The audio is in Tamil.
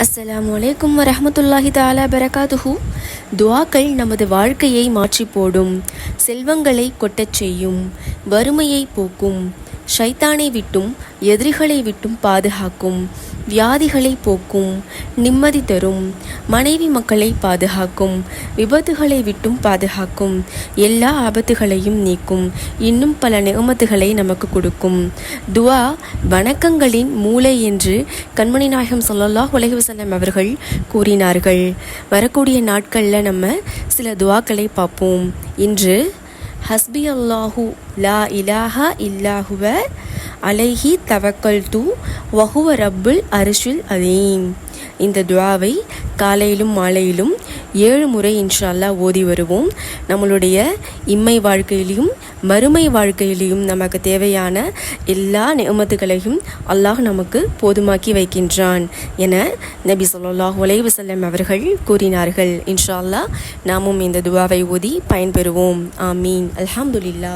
அஸ்ஸலாமு அலைக்கும் வரமத்துல்லாஹி தாலா பரகாதுஹூ துவாக்கள் நமது வாழ்க்கையை மாற்றி போடும். செல்வங்களை கொட்டச் செய்யும். வறுமையை போக்கும். ஷைத்தானை விட்டும் எதிரிகளை விட்டும் பாதுகாக்கும். வியாதிகளை போக்கும் நிம்மதி தரும் மனைவி மக்களை பாதுகாக்கும் விபத்துகளை விட்டும் பாதுகாக்கும் எல்லா ஆபத்துகளையும் நீக்கும் இன்னும் பல நிகமத்துகளை நமக்கு கொடுக்கும். துவா வணக்கங்களின் மூளை என்று கண்மணி நாயகம் ஸல்லல்லாஹு அலைஹி அவர்கள் கூறினார்கள். வரக்கூடிய நாட்களில் நம்ம சில துவாக்களை பார்ப்போம். இன்று ஹஸ்பி அல்லாஹு லா இலாஹா இல்லாஹுவ அலைஹி தவக்கல் து வஹுவ ரப்புல் அரிஷில் அலீம். இந்த துவாவை காலையிலும் மாலையிலும் ஏழு முறை இன்ஷால்லா அல்லாஹ் ஓதி வருவோம். நம்மளுடைய இம்மை வாழ்க்கையிலையும் மறுமை வாழ்க்கையிலையும் நமக்கு தேவையான எல்லா நியமத்துகளையும் அல்லாஹ் நமக்கு போதுமாக்கி வைக்கின்றான் என நபி சொல்லாஹ் உலைவசல்லம் அவர்கள் கூறினார்கள். இன்ஷால்லா அல்லாஹ் நாமும் இந்த துவாவை ஓதி பயன்பெறுவோம். ஆமீன். அல்ஹம்துலில்லா